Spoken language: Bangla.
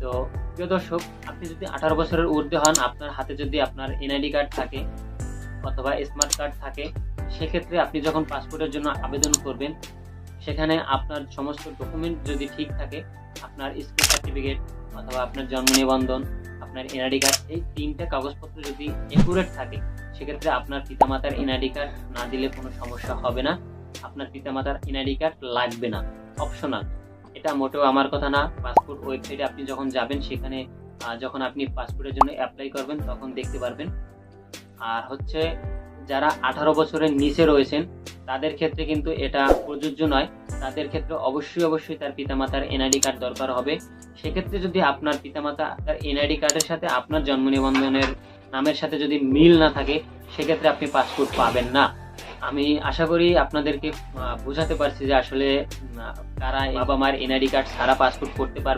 তো প্রিয় দর্শক, আপনি যদি আঠারো বছরের ঊর্ধ্বে হন, আপনার হাতে যদি আপনার এনআইডি কার্ড থাকে অথবা স্মার্ট কার্ড থাকে, সেক্ষেত্রে আপনি যখন পাসপোর্টের জন্য আবেদন করবেন, সেখানে আপনার সমস্ত ডকুমেন্ট যদি ঠিক থাকে, আপনার স্কুল সার্টিফিকেট অথবা আপনার জন্ম নিবন্ধন, আপনার এনআইডি কার্ড, এই তিনটা কাগজপত্র যদি একুরেট থাকে, সেক্ষেত্রে আপনার পিতামাতার এনআইডি কার্ড না দিলে কোনো সমস্যা হবে না। আপনার পিতামাতার এনআইডি কার্ড লাগবে না। অপশনাল এটা মোটেও আমার কথা না। পাসপোর্ট ওয়েবসাইটে আপনি যখন যাবেন, সেখানে যখন আপনি পাসপোর্টের জন্য অ্যাপ্লাই করবেন, তখন দেখতে পারবেন। আর হচ্ছে, যারা আঠারো বছরের নিচে রয়েছেন, তাদের ক্ষেত্রে কিন্তু এটা প্রযোজ্য নয়। তাদের ক্ষেত্রে অবশ্যই অবশ্যই তার পিতামাতার এনআইডি কার্ড দরকার হবে। সেক্ষেত্রে যদি আপনার পিতামাতা তার এনআইডি কার্ডের সাথে আপনার জন্ম নিবন্ধনের নামের সাথে যদি মিল না থাকে, সেক্ষেত্রে আপনি পাসপোর্ট পাবেন না। আমি আশা করি আপনাদেরকে বোঝাতে পারছি যে আসলে কারা বাবা মায়ের এনআইডি কার্ড ছাড়া পাসপোর্ট করতে পারবে।